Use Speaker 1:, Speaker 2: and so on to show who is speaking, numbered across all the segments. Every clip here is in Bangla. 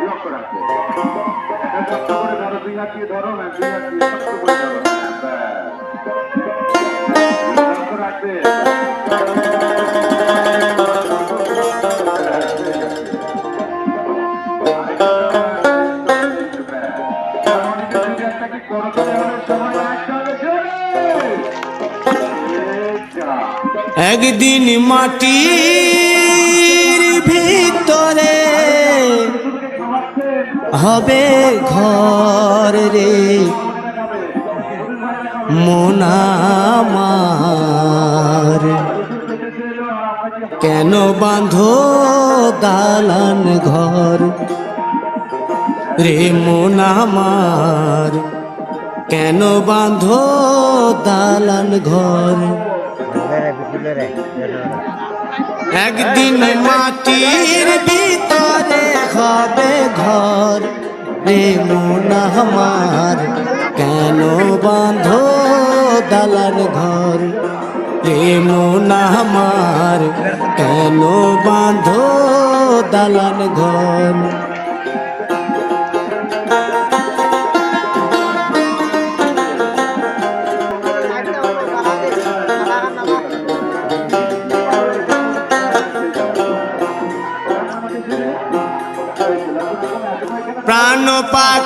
Speaker 1: লক্ষ্য রাখবে করে ধরো দুই হাত দিয়ে ধরো না দুই হাত দিয়ে শক্ত করে ধরো লক্ষ্য রাখবে
Speaker 2: একদিন মাটির হবে ঘর রে। মোনামার কেন বাঁধো দালান ঘর? রে মোনামার কেন বাঁধো দালান ঘর? একদিন মাটির রে মোনা আমার? কেন বাঁধো দালান ঘর? রে মোনা আমার? কেন বাঁধো দালান ঘর?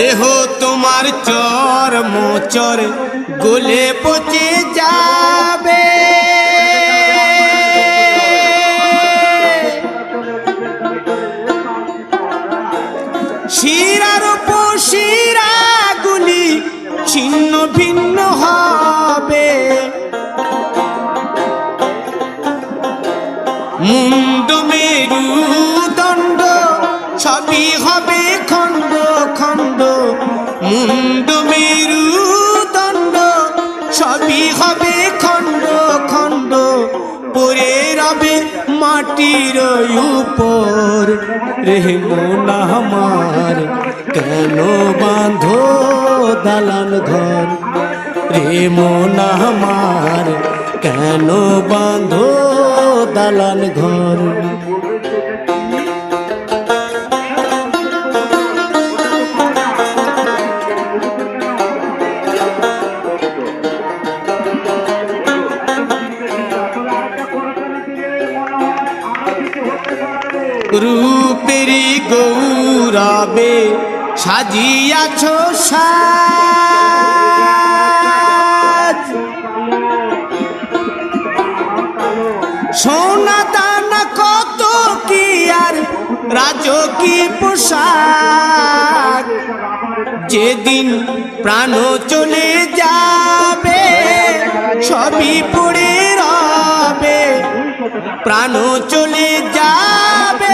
Speaker 2: দেহ তোমার চর মোচর গলে পচে যাবে। সবই হবে খণ্ড খণ্ড, পরে রবে মাটির উপর। রে মোনা আমার, কেন বাঁধো দালান ঘর? রে মোনা আমার, কেন বাঁধো দালান ঘর? রূপেরি গৌরবে সাজিয়াছ সাজ। সোনা দানা কত কি আর রাজকী পোশাক। যেদিন প্রাণ চলে যাবে, সবই পড়ে রবে। প্রাণ চলে যাবে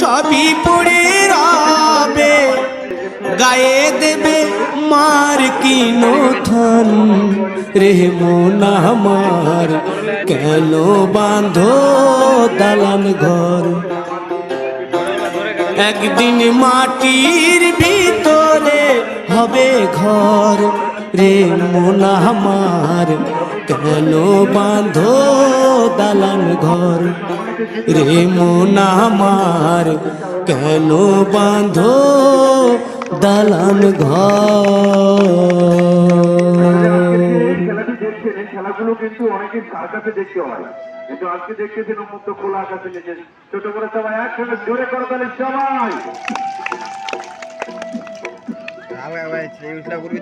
Speaker 2: সবই পড়ে রবে, গায়ে দেবে মার কি নথন রে মোনা আমার, কেন বাঁধো দালান ঘর? একদিন মাটির ভিতরে হবে ঘর। রে মোনা আমার কেন বাঁধো দালান ঘর। রে মোনা আমার কেন বাঁধো দালান ঘর।
Speaker 1: খেলাগুলো কিন্তু অনেকে কার কাছে দেখতে হয়। কিন্তু আজকে দেখতেছেন উন্মুক্ত খোলা আকাশে নিচে ছোট করে সবাই একসঙ্গে জোরে করে তাহলে সবাই
Speaker 3: আগে সেই উঠলা করবি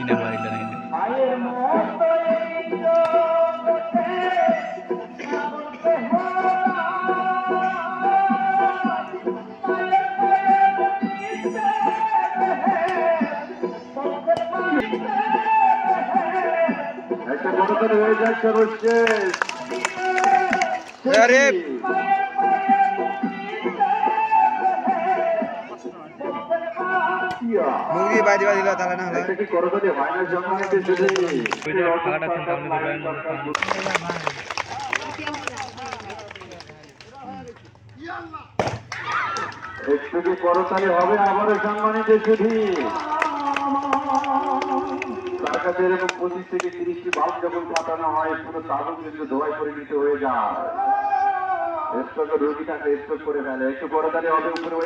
Speaker 3: তো ধরবে মনে হয়। দিনে মারিল না
Speaker 1: একটা বড় করে হয়ে যাচ্ছে
Speaker 3: মুখ দিয়ে বাজি বাজি তাহলে না হলে
Speaker 1: একটু করতালি হবে আবারও সম্মানিত শুধু। তার কাছে এরকম পঁচিশ থেকে তিরিশটি বাল্ব যখন ফাটানো হয় পুরো তাবুক কিন্তু ধোয়াই পরিণত হয়ে যায়। স্ট্রোকে রোগীটাকে স্ট্রোক করে ফেলে। একটু করতালি হবে উপরে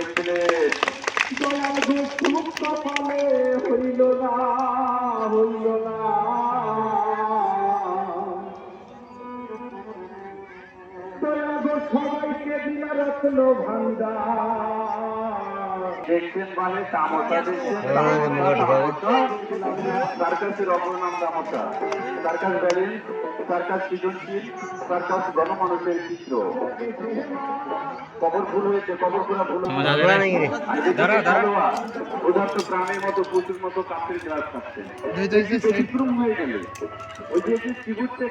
Speaker 1: ওই ছেলে হইল না হইল না। সবাইকে দিলা রত্ন ভান্ডার মানে তামসা তামসা ব্যালেন্স সৃজনশীল গণমানুষের চিত্র কবর হয়েছে কবর পুরা প্রাণের মতো গ্লাস ব্যতিক্রম হয়ে গেলে ওই যে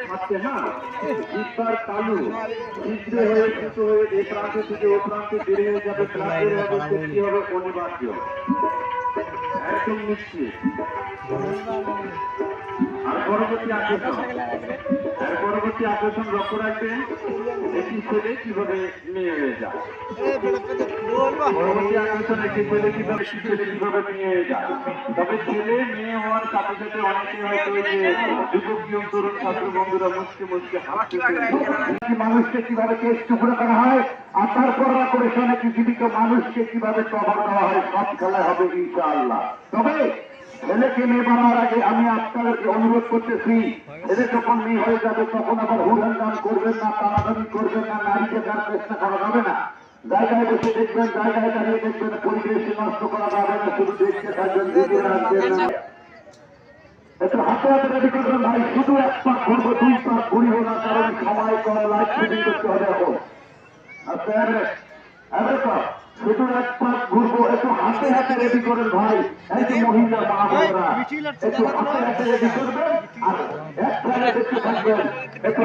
Speaker 1: খাচ্ছে না জিব্বার তালু ছিদ্রে হয়ে কিছু হয়ে এই প্রান্তে থেকে ও প্রান্তে বেড়ে যাবে প্রান্তের হবে অনিবার্য একদম নিশ্চিত। পরবর্তী আকর্ষণ লক্ষ্য রাখবেন, একটি ছেলে কীভাবে হয়ে যায়। পরবর্তী আকর্ষণ, একটি ছেলে কীভাবে ছেলে কীভাবে হয়ে যায়। তবে ছেলে মেয়ে হওয়ার সাথে সাথে অনেকে হয়তো যে তরুণ ছাত্র বন্ধুরা মানুষকে কীভাবে কেস টুকরো করা হয়, আর তারপর অপারেশনে পৃথিবীত মানুষকে কীভাবে কভার দেওয়া হয়, সব খেলায় হবে ইনশাআল্লাহ। তবে ছেলেকে মেয়ে বানার আগে আমি আপনাদেরকে অনুরোধ করতেছি। ছেলে যখন মেয়ে হয়ে যাবে, তখন আবার হুড়ান করবেন না, তাড়াতাড়ি করবেন না, নারীকে তার চেষ্টা করা যাবে না। জায়গায় বসে দেখবেন, জায়গায় দাঁড়িয়ে দেখবেন, পরিবেশ নষ্ট করা যাবে না, শুধু দেখতে থাকবেন রাখবেন হাতে হাতে ভাই, শুধু এক পাক ঘুরবো, দুই পাক ঘুরিব না, কারণ সময় কম শুটিং করতে হবে এখন। আচ্ছা শুধু এক পাক ঘুরবো একটু হাতে হাতে রেডি করেন ভাই। এই যে মহিলা মা বোনরা একটু হাতে হাতে রেডি করবেন আর এক পাকে দেখতে থাকবেন একটু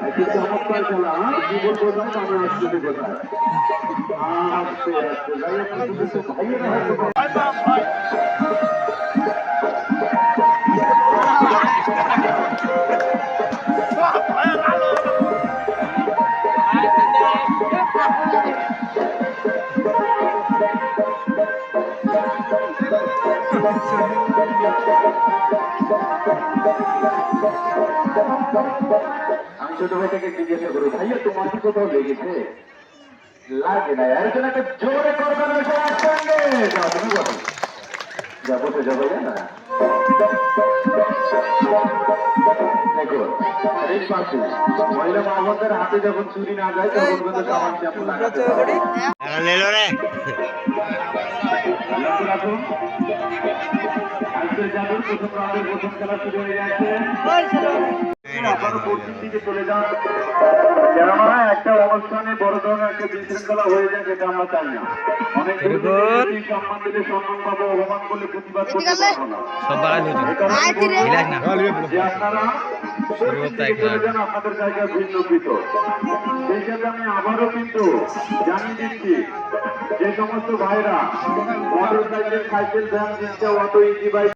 Speaker 1: একটু চমৎকার খেলা হ্যাঁ? কি বলব জানো আমি আসতে কোথায় আসতে আসতে যাই হোক, আমি ছোট ভাইটাকে জিজ্ঞাসা করি ভাইয়া তোমার কি কোথাও লেগেছে? লাগে না এর জন্য একটা জোরে করবে না সে একসঙ্গে। তুমি বলো যা বসে যাব না দেখো এই পাশে মহিলা মাহমুদের হাতে যখন চুরি না যায় তখন কিন্তু কামান চাপু লাগাতে
Speaker 3: রে।
Speaker 1: রাখুন। আজকের জাদুর প্রথম রাউন্ডের প্রথম খেলা শুরু হয়ে যাচ্ছে আপনারা পশ্চিম দিকে চলে যান। কেননা একটা অনুষ্ঠানে বড় ধরনের একটা বিশৃঙ্খলা হয়ে যায় যেটা আমরা চাই না। অনেক সম্মান দিলে সম্মান পাবো অপমান করলে প্রতিবাদ করতে পারব না।
Speaker 3: সব বাগান হচ্ছে
Speaker 1: এই কারণে
Speaker 3: বিলাস না।
Speaker 1: যে আপনারা আপনাদের জায়গা সেই সাথে আমি আবারও কিন্তু জানিয়ে দিচ্ছি যে সমস্ত ভাইরা motor cycle cycle van rickshaw auto easy bike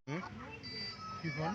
Speaker 1: coupon